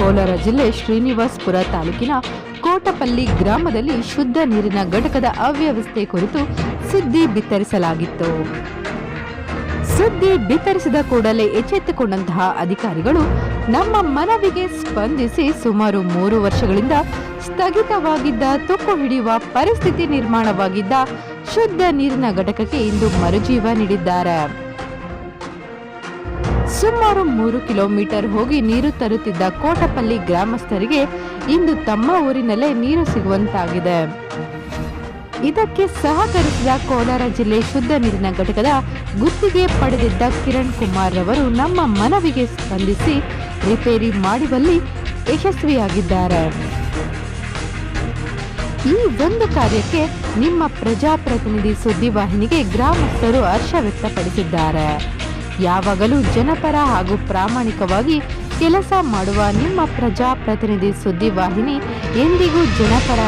ಕೋಲಾರ ಜಿಲ್ಲೆ ಶ್ರೀನಿವಾಸ್ಪುರ ತಾಲೂಕಿನ ಕೋಟಪಲ್ಲಿ ಗ್ರಾಮದಲ್ಲಿ ಶುದ್ಧ ನೀರಿನ ಘಟಕದ ಅವ್ಯವಸ್ಥೆ ಕುರಿತು ಸುದ್ದಿ ಬಿತ್ತರಿಸಲಾಗಿತ್ತು. ಸುದ್ದಿ ಬಿತ್ತರಿಸಿದ ಕೂಡಲೇ ಎಚ್ಚೆತ್ತುಕೊಂಡಂತಹ ಅಧಿಕಾರಿಗಳು ನಮ್ಮ ಮನವಿಗೆ ಸ್ಪಂದಿಸಿ ಸುಮಾರು ಮೂರು ವರ್ಷಗಳಿಂದ ಸ್ಥಗಿತವಾಗಿದ್ದ ತುಕ್ಕು ಹಿಡಿಯುವ ಪರಿಸ್ಥಿತಿ ನಿರ್ಮಾಣವಾಗಿದ್ದ ಶುದ್ಧ ನೀರಿನ ಘಟಕಕ್ಕೆ ಇಂದು ಮರುಜೀವ ನೀಡಿದ್ದಾರೆ. ಸುಮಾರು ಮೂರು ಕಿಲೋಮೀಟರ್ ಹೋಗಿ ನೀರು ತರುತ್ತಿದ್ದ ಕೋಟಪಲ್ಲಿ ಗ್ರಾಮಸ್ಥರಿಗೆ ಇಂದು ತಮ್ಮ ಊರಿನಲ್ಲೇ ನೀರು ಸಿಗುವಂತಾಗಿದೆ. ಇದಕ್ಕೆ ಸಹಕರಿಸಿದ ಕೋಲಾರ ಜಿಲ್ಲೆ ಶುದ್ಧ ನೀರಿನ ಘಟಕದ ಗುತ್ತಿಗೆ ಪಡೆದಿದ್ದ ಕಿರಣ್ ಕುಮಾರ್ ರವರು ನಮ್ಮ ಮನವಿಗೆ ಸ್ಪಂದಿಸಿ ರಿಪೇರಿ ಮಾಡುವಲ್ಲಿ ಯಶಸ್ವಿಯಾಗಿದ್ದಾರೆ. ಈ ಒಂದು ಕಾರ್ಯಕ್ಕೆ ನಿಮ್ಮ ಪ್ರಜಾಪ್ರತಿನಿಧಿ ಸುದ್ದಿವಾಹಿನಿಗೆ ಗ್ರಾಮಸ್ಥರು ಹರ್ಷ ವ್ಯಕ್ತಪಡಿಸಿದ್ದಾರೆ. ಯಾವಾಗಲೂ ಜನಪರ ಹಾಗೂ ಪ್ರಾಮಾಣಿಕವಾಗಿ ಕೆಲಸ ಮಾಡುವ ನಿಮ್ಮ ಪ್ರಜಾಪ್ರತಿನಿಧಿ ಸುದ್ದಿವಾಹಿನಿ ಎಂದಿಗೂ ಜನಪರ